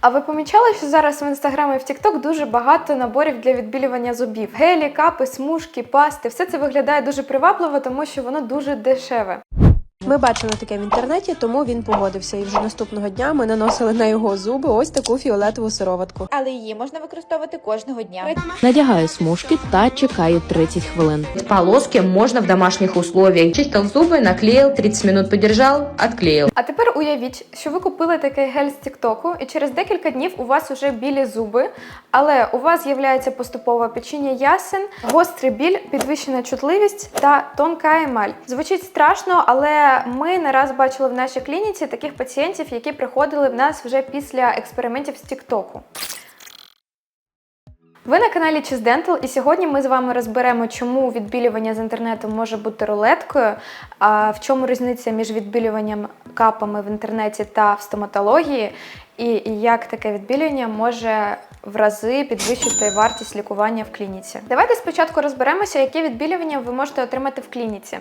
А ви помічали, що зараз в інстаграмі і в Тікток дуже багато наборів для відбілювання зубів? Гелі, капи, смужки, пасти. Все це виглядає дуже привабливо, тому що воно дуже дешеве. Ми бачили таке в інтернеті, тому він погодився. І вже наступного дня ми наносили на його зуби ось таку фіолетову сироватку. але її можна використовувати кожного дня. Надягаю смужки та чекаю 30 хвилин. Полоски можно в домашних условиях. Чистил зубы, наклеил, 30 минут подержал, отклеил. А тепер уявіть, що ви купили такий гель з Тіктоку, і через декілька днів у вас вже білі зуби, але у вас з'являється поступове печіння ясен, гострий біль, підвищена чутливість та тонка емаль. Звучить страшно, але ми не раз бачили в нашій клініці таких пацієнтів, які приходили в нас вже після експериментів з Тіктоку. Ви на каналі Cheese Dental, і сьогодні ми з вами розберемо, чому відбілювання з інтернету може бути рулеткою, в чому різниця між відбілюванням капами в інтернеті та в стоматології, і і як таке відбілювання може в рази підвищити вартість лікування в клініці. Давайте спочатку розберемося, які відбілювання ви можете отримати в клініці.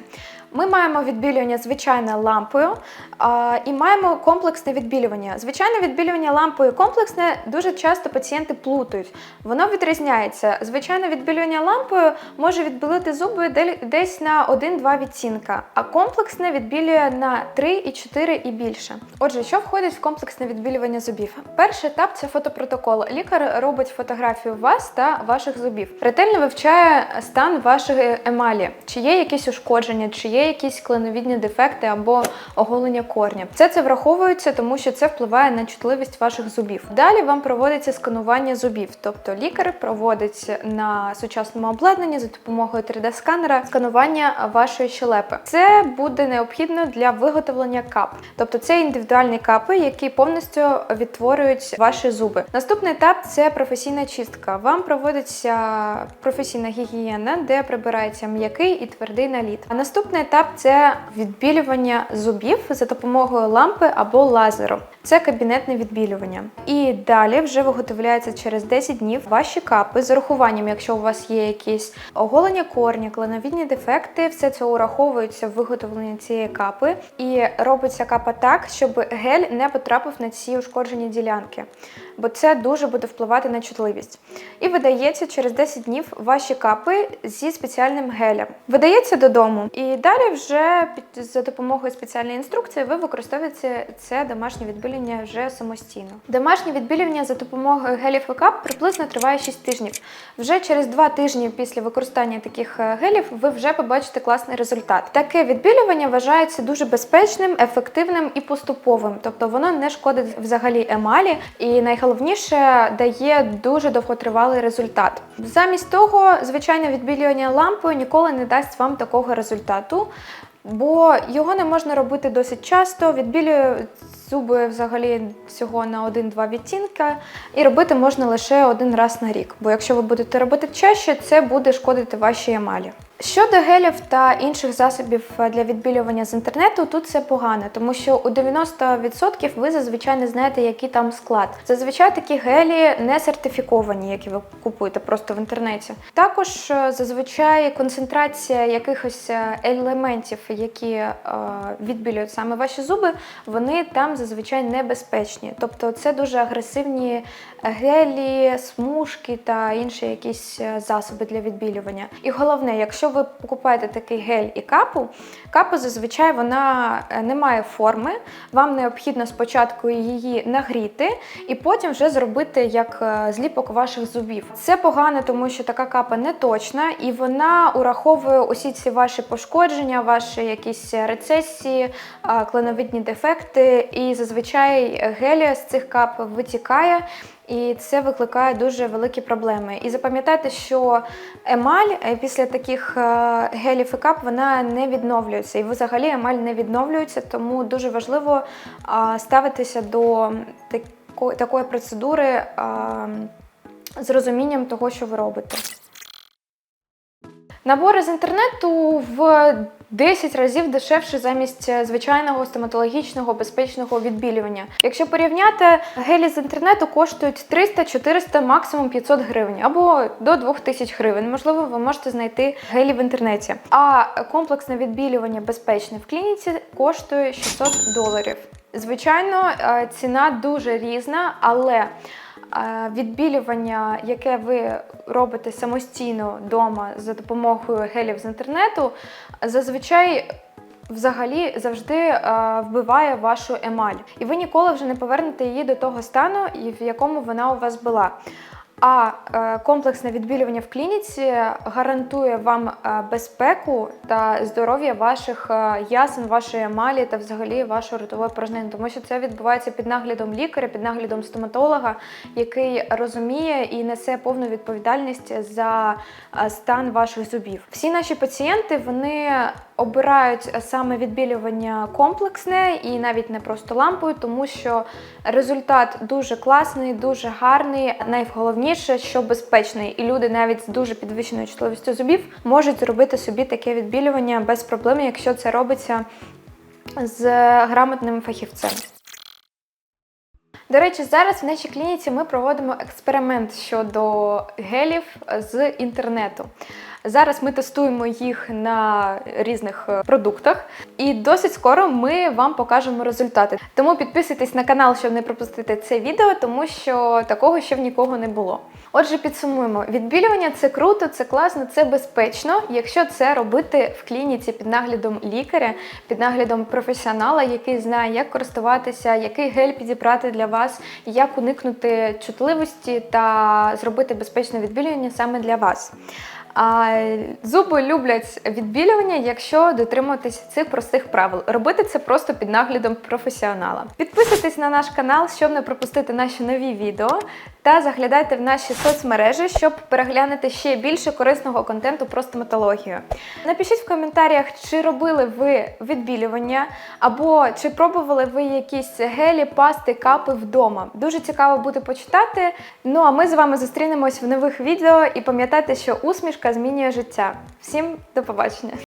Ми маємо відбілювання звичайне лампою а, і маємо комплексне відбілювання. Звичайне відбілювання лампою комплексне дуже часто пацієнти плутають. Воно відрізняється. Звичайне відбілювання лампою може відбілити зуби десь на 1-2 відтінка, а комплексне відбілює на 3 і 4 і більше. Отже, що входить в комплексне відбілювання зубів? Перший етап це фотопротокол. Лікар робить фотографію вас та ваших зубів. Ретельно вивчає стан вашої емалі, чи є якісь ушкодження, чи є якісь клиновідні дефекти або оголення корня. Все це враховується, тому що це впливає на чутливість ваших зубів. Далі вам проводиться сканування зубів, тобто лікар проводить на сучасному обладнанні за допомогою 3D-сканера сканування вашої щелепи. Це буде необхідно для виготовлення кап, тобто це індивідуальні капи, які повністю відтворюють ваші зуби. Наступний етап це професійна чистка. Вам проводиться професійна гігієна, де прибирається м'який і твердий наліт. А наступний етап це відбілювання зубів за допомогою лампи або лазеру. Це кабінетне відбілювання. І далі вже виготовляється через 10 днів ваші капи з урахуванням, якщо у вас є якісь оголення корня, клиновідні дефекти, все це ураховується в виготовленні цієї капи, і робиться капа так, щоб гель не потрапив на ці ушкоджені ділянки, бо це дуже буде впливати на чутливість. І видається через 10 днів ваші капи зі спеціальним гелем. Видається додому, і далі вже за допомогою спеціальної інструкції ви використовуєте це домашнє відбілювання вже самостійно. Домашнє відбілювання за допомогою гелів і кап приблизно триває 6 тижнів. Вже через 2 тижні після використання таких е, гелів ви вже побачите класний результат. Таке відбілювання вважається дуже безпечним, ефективним і поступовим, тобто воно не шкодить взагалі емалі, і найголовніше дає дуже довготривалий результат. Замість того, звичайне відбілювання лампою ніколи не дасть вам такого результату. Бо його не можна робити досить часто, відбілює зуби взагалі всього на 1-2 відтінка, і робити можна лише один раз на рік. Бо якщо ви будете робити чаще, це буде шкодити вашій емалі. Щодо гелів та інших засобів для відбілювання з інтернету, тут це погано, тому що у 90% ви зазвичай не знаєте, який там склад. Зазвичай такі гелі не сертифіковані, які ви купуєте просто в інтернеті. Також е, зазвичай концентрація якихось е, елементів, які е, відбілюють саме ваші зуби, вони там зазвичай небезпечні. Тобто це дуже агресивні гелі, смужки та інші якісь е, засоби для відбілювання. І головне, якщо ви покупаєте такий гель і капу, капа зазвичай вона е, не має форми. Вам необхідно спочатку її нагріти і потім вже зробити як е, зліпок ваших зубів. Це погано, тому що така капа не точна і вона ураховує усі ці ваші пошкодження, ваші якісь рецесії, клиновидні дефекти. І зазвичай гелія з цих кап витікає. І це викликає дуже великі проблеми. І запам'ятайте, що емаль е, після таких е, гелів і кап вона не відновлюється. І взагалі емаль не відновлюється, тому дуже важливо ставитися до такої процедури з розумінням того, що ви робите. Набори з інтернету в 10 разів дешевше замість е, звичайного стоматологічного безпечного відбілювання. Якщо порівняти, гелі з інтернету коштують 300-400, максимум 500 гривень або до 2000 гривень. Можливо, ви можете знайти гелі в інтернеті. А комплексне відбілювання безпечне в клініці коштує 600 доларів. Звичайно, е, ціна дуже різна, але відбілювання, яке ви робите самостійно вдома за допомогою гелів з інтернету, зазвичай взагалі завжди е, вбиває вашу емаль. І ви ніколи вже не повернете її до того стану, в якому вона у вас була. А е, комплексне відбілювання в клініці гарантує вам е, безпеку та здоров'я ваших е, ясен, вашої емалі та взагалі вашої ротової порожнини, тому що це відбувається під наглядом лікаря, під наглядом стоматолога, який розуміє і несе повну відповідальність за стан ваших зубів. Всі наші пацієнти вони обирають саме відбілювання комплексне і навіть не просто лампою, тому що результат дуже класний, дуже гарний. Найголовніше, що безпечний, і люди навіть з дуже підвищеною чутливістю зубів можуть зробити собі таке відбілювання без проблем, якщо це робиться з грамотним фахівцем. До речі, зараз в нашій клініці ми проводимо експеримент щодо гелів з інтернету. Зараз ми тестуємо їх на різних е, продуктах, і досить скоро ми вам покажемо результати. Тому підписуйтесь на канал, щоб не пропустити це відео, тому що такого ще в нікого не було. Отже, підсумуємо: відбілювання це круто, це класно, це безпечно, якщо це робити в клініці під наглядом лікаря, під наглядом професіонала, який знає, як користуватися, який гель підібрати для вас, як уникнути чутливості та зробити безпечне відбілювання саме для вас. А зуби люблять відбілювання, якщо дотримуватись цих простих правил. Робити це просто під наглядом професіонала. Підписуйтесь на наш канал, щоб не пропустити наші нові відео, та заглядайте в наші соцмережі, щоб переглянути ще більше корисного контенту про стоматологію. Напишіть в коментарях, чи робили ви відбілювання, або чи пробували ви якісь гелі, пасти, капи вдома. Дуже цікаво буде почитати. Ну а ми з вами зустрінемось в нових відео і пам'ятайте, що усмішка змінює життя. Всім до побачення!